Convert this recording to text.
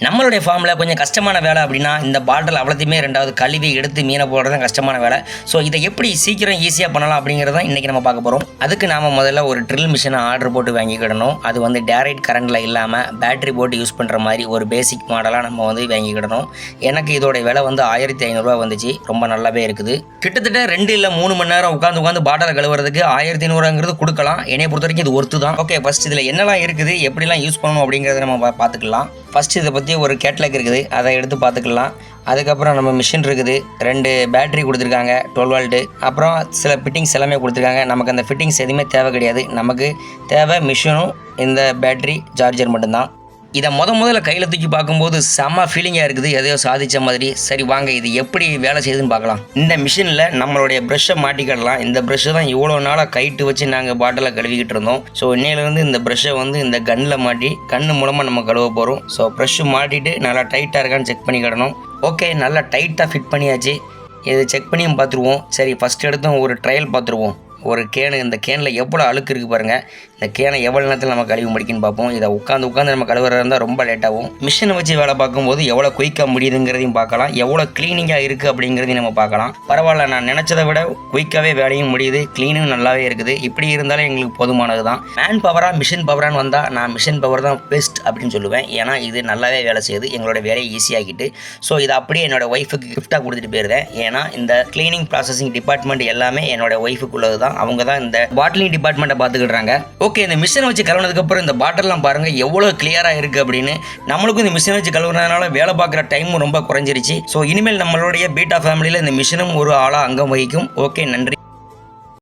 நம்மளுடைய ஃபார்மில் கொஞ்சம் கஷ்டமான வேலை அப்படின்னா இந்த பாட்டில் அவ்வளோத்தையுமே ரெண்டாவது கழுவி எடுத்து மீனை போடுறது தான் கஷ்டமான வேலை. ஸோ இதை எப்படி சீக்கிரம் ஈஸியாக பண்ணலாம் அப்படிங்கிறத இன்றைக்கி நம்ம பார்க்க போகிறோம் அதுக்கு நாம் முதல்ல ஒரு ட்ரில் மிஷினை ஆர்டர் போட்டு வாங்கிக்கிடணும். அது வந்து டேரக்ட் கரண்டில் இல்லாமல் பேட்டரி போட்டு யூஸ் பண்ணுற மாதிரி ஒரு பேசிக் மாடலாக நம்ம வந்து வாங்கிக்கிடணும். எனக்கு இதோடைய விலை வந்து ஆயிரத்தி ஐநூறுரூவா வந்துச்சு. ரொம்ப நல்லாவே இருக்குது. கிட்டத்தட்ட ரெண்டு இல்லை மூணு மணி நேரம் உட்காந்து உட்காந்து பாட்டிலை கழுவுறதுக்கு ஆயிரத்தி ஐநூறுங்கிறது கொடுக்கலாம். என்னை பொறுத்த வரைக்கும் இது ஒர்த்து தான். ஓகே ஃபஸ்ட் இதில் என்னெல்லாம் இருக்குது எப்படிலாம் யூஸ் பண்ணணும் அப்படிங்கிறத நம்ம பா- பார்த்துக்கலாம். ஃபஸ்ட்டு இதை பற்றி ஒரு கேட்லாக் இருக்குது. அதை எடுத்து பார்த்துக்கலாம். அதுக்கப்புறம் நம்ம மிஷின் இருக்குது. ரெண்டு பேட்டரி கொடுத்துருக்காங்க டுவெல் வால்ட்டு அப்புறம் சில ஃபிட்டிங்ஸ் எல்லாமே கொடுத்துருக்காங்க. நமக்கு அந்த ஃபிட்டிங்ஸ் எதுவுமே தேவை கிடையாது. நமக்கு தேவை மிஷினும் இந்த பேட்டரி சார்ஜர் மட்டும்தான். இதை முத முதல்ல கையில் தூக்கி பார்க்கும்போது செம்ம ஃபீலிங்காக இருக்குது. எதையோ சாதித்த மாதிரி. சரி வாங்க இது எப்படி வேலை செய்யுதுன்னு பார்க்கலாம். இந்த மிஷினில் நம்மளுடைய ப்ரெஷ்ஷை மாட்டிக்கிடலாம் இந்த ப்ரெஷ்ஷை தான் இவ்வளோ நாளாக கைட்டு வச்சு நாங்கள் பாட்டிலில் கழுவிக்கிட்டு இருந்தோம். ஸோ இன்னையிலேருந்து இந்த ப்ரெஷ்ஷை வந்து இந்த கன்னில் மாட்டி கண் மூலமாக நம்ம கழுவ போகிறோம் ஸோ ப்ரெஷ்ஷு மாட்டிட்டு நல்லா டைட்டாக இருக்கான்னு செக் பண்ணிக்கிடணும் ஓகே நல்லா டைட்டாக ஃபிட் பண்ணியாச்சு. இதை செக் பண்ணியும் பார்த்துருவோம். சரி ஃபஸ்ட் எடுத்தும் ஒரு ட்ரையல் பார்த்துருவோம். ஒரு கேனு இந்த கேனில் எவ்வளோ அழுக்கு இருக்குது பாருங்கள் இந்த கேனை எவ்வளோ நேரத்தில் நம்ம கழுவி முடிக்குன்னு பார்ப்போம். இதை உட்காந்து உட்காந்து நம்ம கழுவுறதா இருந்தால் ரொம்ப லேட்டாகும் மிஷினை வச்சு வேலை பார்க்கும்போது எவ்வளோ குயிக்காக முடியுதுங்கிறதையும் பார்க்கலாம். எவ்வளோ க்ளீனிங்காக இருக்குது அப்படிங்கிறதையும் நம்ம பார்க்கலாம். பரவாயில்ல நான் நினச்சதை விட குயிக்காகவே வேலையும் முடியுது க்ளீனும் நல்லாவே இருக்குது. இப்படி இருந்தாலும் எங்களுக்கு போதுமானது தான் மேன் பவராக மிஷின் பவரான்னு வந்தால் நான் மிஷின் பவர் தான் பெஸ்ட் அப்படின்னு சொல்லுவேன். ஏன்னா இது நல்லாவே வேலை செய்யுது. எங்களோட வேலையை ஈஸியாகிட்டு ஸோ இதை அப்படியே என்னோட ஒய்ஃபுக்கு கிஃப்ட்டாக கொடுத்துட்டு போயிருந்தேன். ஏன்னா இந்த க்ளீனிங் ப்ராசஸிங் டிபார்ட்மெண்ட் எல்லாமே என்னோட ஒய்ஃபுக்குள்ளது தான் அவங்க தான் இந்த பாட்டிலிங் டிபார்ட்மெண்ட்டை பார்த்துக்கிடுறாங்க ஓகே இந்த மிஷினை வச்சு கழுவுனதுக்கப்புறம் இந்த பாட்டில்லாம் பாருங்கள் எவ்வளோ கிளியராக இருக்குது அப்படின்னு. நம்மளுக்கும் இந்த மிஷினை வச்சு கழுவுனதுனால வேலை பார்க்குற டைமும் ரொம்ப குறைஞ்சிருச்சு. ஸோ இனிமேல் நம்மளுடைய பீட்டா ஃபேமிலியில் இந்த மிஷினும் ஒரு ஆளாக அங்கம் வகிக்கும். ஓகே நன்றி.